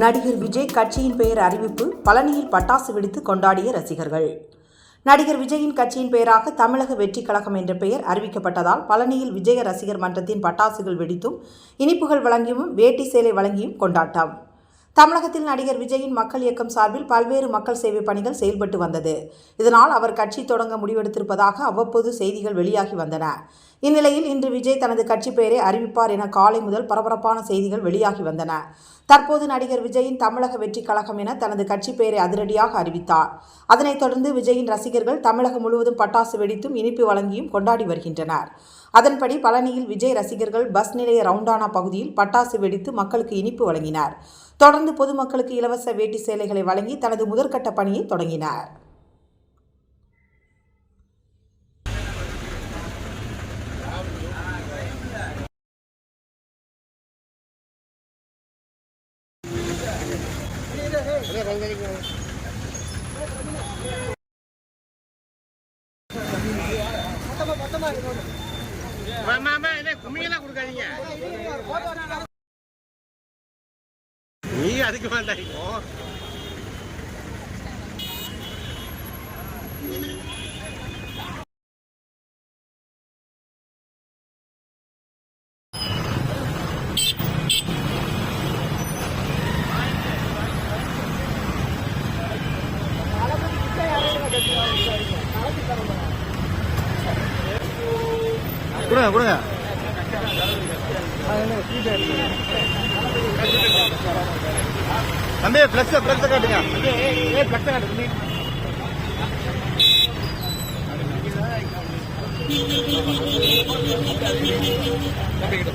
நடிகர் விஜய் கட்சியின் பெயர் அறிவிப்பு பழனியில் பட்டாசு வெடித்து கொண்டாடிய ரசிகர்கள். நடிகர் விஜயின் கட்சியின் பெயராக தமிழக வெற்றி கழகம் என்ற பெயர் அறிவிக்கப்பட்டதால் பழனியில் விஜய ரசிகர் மன்றத்தின் பட்டாசுகள் வெடித்தும் இனிப்புகள் வழங்கியும் வேட்டி சேலை வழங்கியும் கொண்டாட்டம். தமிழகத்தில் நடிகர் விஜயின் மக்கள் இயக்கம் சார்பில் பல்வேறு மக்கள் சேவை பணிகள் செயல்பட்டு வந்தது. இதனால் அவர் கட்சி தொடங்க முடிவெடுத்திருப்பதாக அவ்வப்போது செய்திகள் வெளியாகி வந்தன. இந்நிலையில் இன்று விஜய் தனது கட்சி பெயரை அறிவிப்பார் என காலை முதல் பரபரப்பான செய்திகள் வெளியாகி வந்தன. தற்போது நடிகர் விஜயின் தமிழக வெற்றி கழகம் என தனது கட்சி பெயரை அதிரடியாக அறிவித்தார். அதனைத் தொடர்ந்து விஜயின் ரசிகர்கள் தமிழகம் முழுவதும் பட்டாசு வெடித்தும் இனிப்பு வழங்கியும் கொண்டாடி வருகின்றனர். அதன்படி பழனியில் விஜய் ரசிகர்கள் பஸ் நிலைய ரவுண்டானா பகுதியில் பட்டாசு வெடித்து மக்களுக்கு இனிப்பு வழங்கினார். தொடர்ந்து பொதுமக்களுக்கு இலவச வேட்டி சேலைகளை வழங்கி தனது முதற்கட்ட பணியை தொடங்கினார். கும்மியெல்லாம் கொடுக்காதீங்க நீ அதுக்கு வேண்டாம் இப்போ. கொடுங்க கொடுங்க. தம்பி பிளக்ஸ் பிளக்ஸ் காட்டுங்க ஏ பிளக்ஸ் காட்டு தம்பி கிட்ட.